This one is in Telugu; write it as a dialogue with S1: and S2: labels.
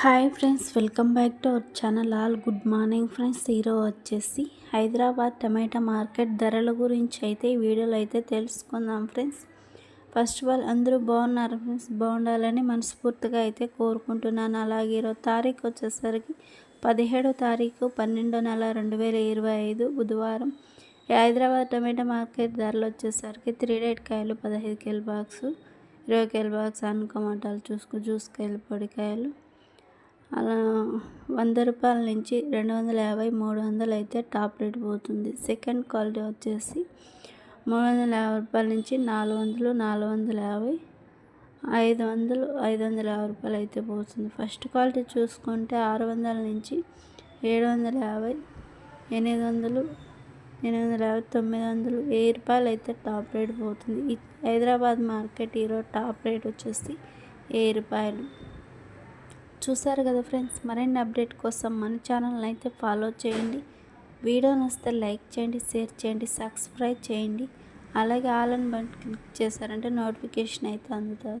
S1: Hi friends welcome back to our channel. All good morning friends. ఈరోజు వచ్చేసి హైదరాబాద్ టమాటా మార్కెట్ ధరల గురించి అయితే ఈ వీడియోలో అయితే తెలుసుకుందాం ఫ్రెండ్స్. ఫస్ట్ ఆఫ్ ఆల్ అందరూ బాగున్నారు ఫ్రెండ్స్. బాగుండాలని మనస్ఫూర్తిగా అయితే కోరుకుంటున్నాను. అలాగే ఈరోజు తారీఖు వచ్చేసరికి పదిహేడో తారీఖు పన్నెండో నెల రెండు వేల ఇరవై ఐదు బుధవారం. హైదరాబాద్ టమాటా మార్కెట్ ధరలు వచ్చేసరికి త్రీ డేట్ కాయలు పదహైదు కేల బాక్సు ఇరవై కేల బాక్స్ అనుకోమంటారు చూసుకు జ్యూస్ కాయలు పొడికాయలు. అలా వంద రూపాయల నుంచి రెండు వందల యాభై మూడు వందలు అయితే టాప్ రేట్ పోతుంది. సెకండ్ క్వాలిటీ వచ్చేసి మూడు వందల యాభై రూపాయల నుంచి నాలుగు వందలు నాలుగు వందల యాభై ఐదు వందలు ఐదు వందల యాభై రూపాయలు అయితే పోతుంది. ఫస్ట్ క్వాలిటీ చూసుకుంటే ఆరు వందల నుంచి ఏడు వందల యాభై ఎనిమిది వందలు ఎనిమిది వందల యాభై తొమ్మిది వందలు వెయ్యి రూపాయలు అయితే టాప్ రేట్ పోతుంది. హైదరాబాద్ మార్కెట్ ఈరోజు టాప్ రేట్ వచ్చేసి వెయ్యి రూపాయలు? చూసారు కదా ఫ్రెండ్స్ మరిన్ని అప్డేట్ కోసం మన ఛానల్ని అయితే ఫాలో చేయండి. వీడియో నచ్చితే లైక్ చేయండి షేర్ చేయండి సబ్స్క్రైబ్ చేయండి. అలాగే ఆల్ అండ్ బట్ క్లిక్ చేశారంటే నోటిఫికేషన్ అయితే అందుతుంది.